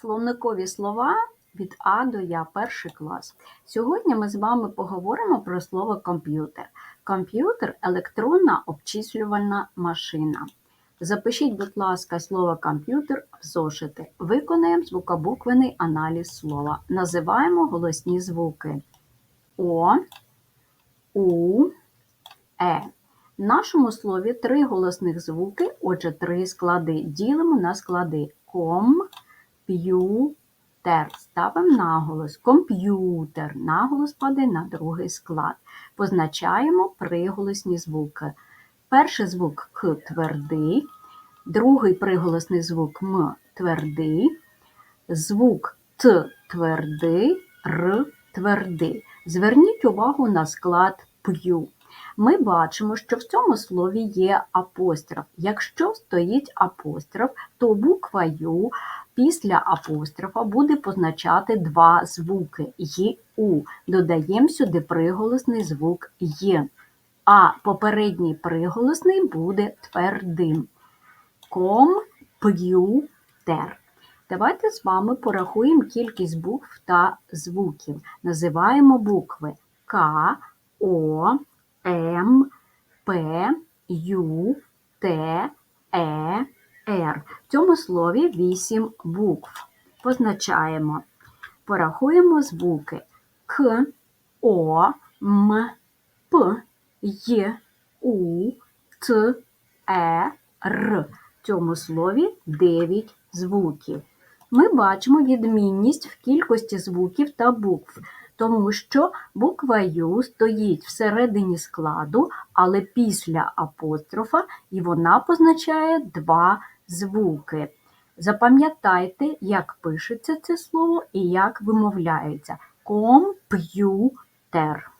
Словникові слова від А до Я, перший клас. Сьогодні ми з вами поговоримо про слово комп'ютер. Комп'ютер електронна обчислювальна машина. Запишіть, будь ласка, слово комп'ютер в зошити. Виконаємо звукобуквений аналіз слова. Називаємо голосні звуки О, У, Е. В нашому слові три голосних звуки, отже, три склади. Ділимо на склади ком, п'ютер. Ставимо наголос. Комп'ютер. Наголос падає на другий склад. Позначаємо приголосні звуки. Перший звук К твердий, другий приголосний звук М твердий, звук Т твердий, Р твердий. Зверніть увагу на склад п'ю. Ми бачимо, що в цьому слові є апостроф. Якщо стоїть апостроф, то буква Ю після апострофа буде позначати два звуки й у. Додаємо сюди приголосний звук Й. А попередній приголосний буде твердим. Комп'ютер. Давайте з вами порахуємо кількість букв та звуків. Називаємо букви К, О, М, П, Ю, Т, Е, Р. В цьому слові вісім букв. Позначаємо. Порахуємо звуки К, О, М, П, Й, У, Т, Е, Р. В цьому слові 9 звуків. Ми бачимо відмінність в кількості звуків та букв, тому що буква Ю стоїть всередині складу, але після апострофа і вона позначає два звуки. Запам'ятайте, як пишеться це слово і як вимовляється. Комп'ютер.